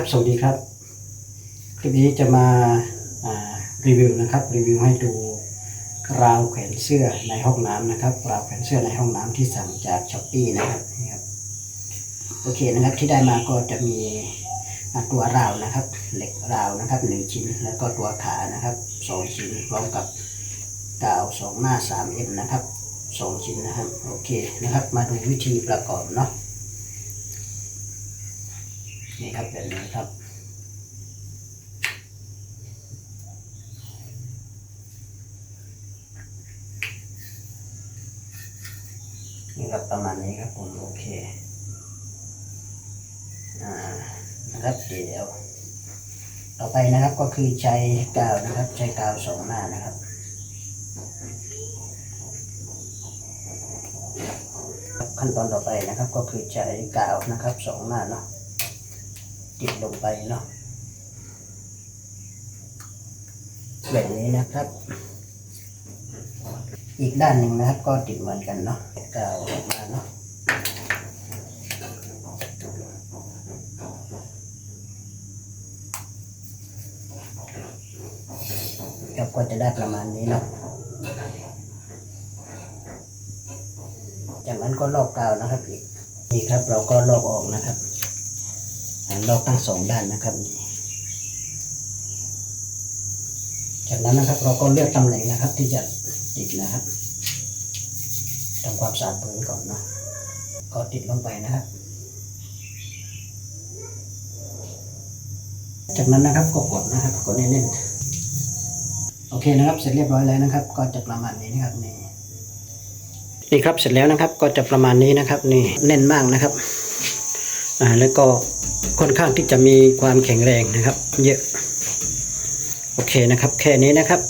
ครับสวัสดีครับ คลิปนี้จะมาารีวิวนะครับ รีวิวให้ดูราวแขวนเสื้อในห้องน้ำนะครับ ราวแขวนเสื้อในห้องน้ำที่สั่งจากช้อปปี้นะครับนี่ครับ โอเคนะครับที่ได้มาก็จะมีตัวราวนะครับ เหล็กราวนะครับหนึ่งชิ้นแล้วก็ตัวขานะครับสองชิ้นพร้อมกับกาวสองหน้าสามเอ็มนะครับสองชิ้นนะครับ โอเคนะครับ มาดูวิธีประกอบเนาะ นี่ครับแบบนี้ครับนี่ครับประมาณนี้ครับผมโอเคอ่านะครับเดี๋ยวต่อไปนะครับก็คือใช้กาวนะครับใช้กาวสองหน้านะครับขั้นตอนต่อไปนะครับก็คือใช้กาวนะครับสองหน้าเนาะ ติดลงไปเนาะแบบนี้นะครับ อีกด้านหนึ่งนะครับ ก็ติดเหมือนกันเนาะกาวออกมาเนาะครับก็จะได้ประมาณนี้เนาะจากนั้นก็ลอกกาวนะครับอีกนี่ครับเราก็ลอกออกนะครับ อ่าลอกทั้งสองด้านนะครับ จากนั้นนะครับเราก็เลือกตำแหน่งนะครับ ที่จะติดนะครับทำความสะอาดพื้นก่อนเนาะก็ติดลงไปนะครับ จากนั้นนะครับก็กดนะครับกดแน่นๆโอเคนะครับ เสร็จเรียบร้อยแล้วนะครับ ก็จะประมาณนี้นะครับนี่นี่ครับเสร็จแล้วนะครับก็จะประมาณนี้นะครับนี่แน่นมากนะครับอ่าแล้วก็ ค่อนข้างที่จะมีความแข็งแรงนะครับ เยอะ โอเคนะครับ แค่นี้นะครับ